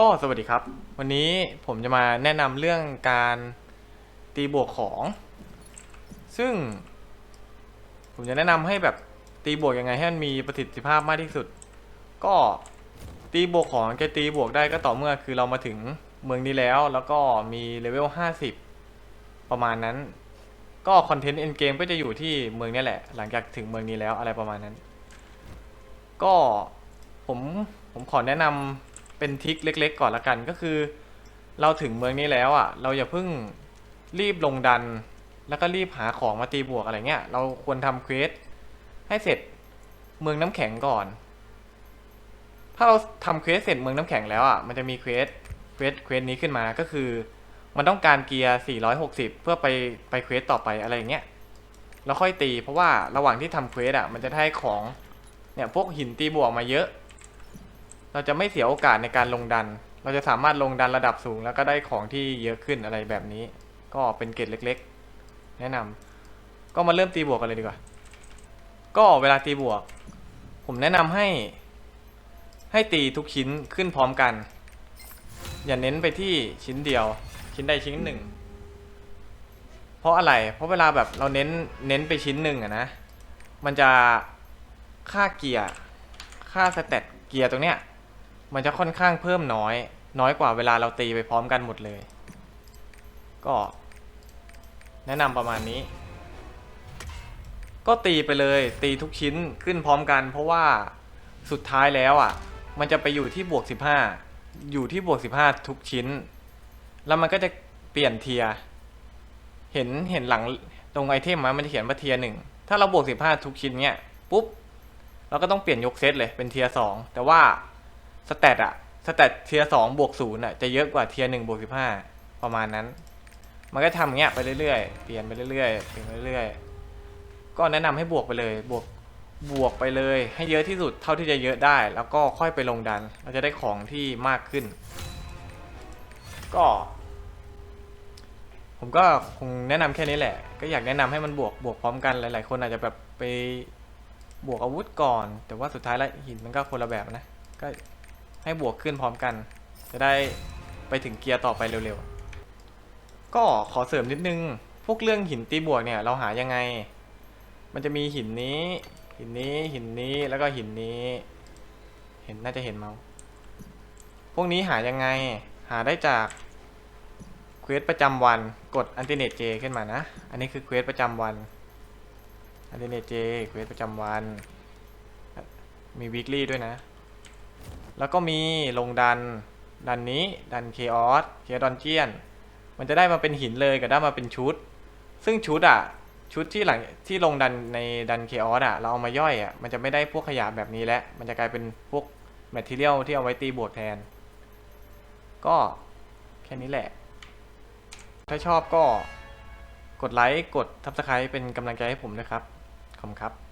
ก็สวัสดีครับ วันนี้ผมจะมาแนะนำเรื่องการตีบวกของ ซึ่ง ผมจะแนะนำให้แบบตีบวกยังไงให้มันมีประสิทธิภาพมากที่สุด ก็ตีบวกของจะตีบวกได้ก็ต่อเมื่อคือเรามาถึงเมืองนี้แล้ว แล้วก็มีเลเวล50 ประมาณนั้น ก็คอนเทนต์เอ็นเกมก็จะอยู่ที่เมืองนี้แหละ หลังจากถึงเมืองนี้แล้วอะไรประมาณนั้น ก็ผมผมขอแนะนำ เป็นทิคเล็ก ๆ ก่อนละกันก็คือ เราถึงเมืองนี้แล้วอะ เราอย่าเพิ่งรีบลงดัน แล้วก็รีบหาของมาตีบวกอะไรเงี้ย เราควรทำเควสให้เสร็จเมืองน้ำแข็งก่อน ถ้าเราทำเควสเสร็จเมืองน้ำแข็งแล้วอะ มันจะมีเควสเควสเควสนี้ขึ้นมาก็คือ มันต้องการเกียร์ 460 เพื่อไปไปเควสต่อไปอะไรอย่างเงี้ยแล้วค่อยตีเพราะว่าระหว่างที่ทำเควสอะมันจะได้ของเนี่ยพวกหินตีบวกมาเยอะ เราจะไม่เสียโอกาสในการลงดัน เราจะสามารถลงดันระดับสูง แล้วก็ได้ของที่เยอะขึ้นอะไรแบบนี้ ก็เป็นเกรดเล็ก ๆ แนะนำก็มาเริ่มตีบวกกันเลยดีกว่า ก็เวลาตีบวก ผมแนะนำให้ ให้ตีทุกชิ้นขึ้นพร้อมกัน อย่าเน้นไปที่ชิ้นเดียว ชิ้นใดชิ้นหนึ่ง เพราะอะไร เพราะเวลาแบบเราเน้นเน้นไปชิ้นหนึ่งอะนะ มันจะค่าเกียร์ ค่าสเตตเกียร์ตรงเนี้ย มันจะค่อนข้างเพิ่มน้อย น้อยกว่าเวลาเราตีไปพร้อมกันหมดเลย ก็ แนะนำประมาณนี้ ก็ตีไปเลย ตีทุกชิ้นขึ้นพร้อมกัน เพราะว่าสุดท้ายแล้วอะ มันจะไปอยู่ที่บวก 15 อยู่ที่บวก 15 ทุกชิ้น แล้วมันก็จะเปลี่ยนเทีย เห็นเห็นหลังตรงไอเทมมามันจะเขียนว่าเทียหนึ่งถ้าเราบวก 15 ทุกชิ้นเนี้ยปุ๊บเราก็ต้องเปลี่ยนยกเซตเลยเป็นเทียสองแต่ว่า สเตตอะสเตตเทียสองบวกศูนย์อะจะเยอะกว่าเทียหนึ่งบวกสิบห้าประมาณนั้น มันก็ทำอย่างเงี้ยไปเรื่อยๆ เปลี่ยนไปเรื่อยๆเปลี่ยนไปเรื่อยๆ ก็แนะนำให้บวกไปเลย บวก บวกไปเลย ให้เยอะที่สุดเท่าที่จะเยอะได้ แล้วก็ค่อยไปลงดัน เราจะได้ของที่มากขึ้น ก็ ผมก็คงแนะนำแค่นี้แหละ ก็อยากแนะนำให้มันบวก บวกพร้อมกันหลาย ๆ คนอาจจะแบบไปบวกอาวุธก่อน แต่ว่าสุดท้ายแล้วหินมันก็คนละแบบนะ ก็ ให้บวกขึ้นพร้อมกัน จะได้ไปถึงเกียร์ต่อไปเร็วๆ ก็ขอเสริมนิดนึง พวกเรื่องหินตีบวกเนี่ยเราหายังไง มันจะมีหินนี้ หินนี้หินนี้แล้วก็หินนี้ เห็นน่าจะเห็นเมาส์พวกนี้หายังไงหาได้จากเควสประจำวันกดอันติเนตเจขึ้นมานะ อันนี้คือเควสประจำวันอันนี้เนตเจเควสประจำวัน มีวีคลี่ด้วยนะ แล้วก็มีลงดัน ดันนี้ดันเคออสเคดอนเจียน มันจะได้มาเป็นหินเลยกับได้มาเป็นชุด ซึ่งชุดอะชุดที่หลังที่ลงดันในดันเคออสอะเราเอามาย่อยอะมันจะไม่ได้พวกขยะแบบนี้แล้ว มันจะกลายเป็นพวกแมทเทียลที่เอาไว้ตีบวกแทน ก็แค่นี้แหละ ถ้าชอบก็กดไลค์ กดทับสไคร b e เป็นกำลังใจให้ผมด้วยครับ ขอบคุณครับ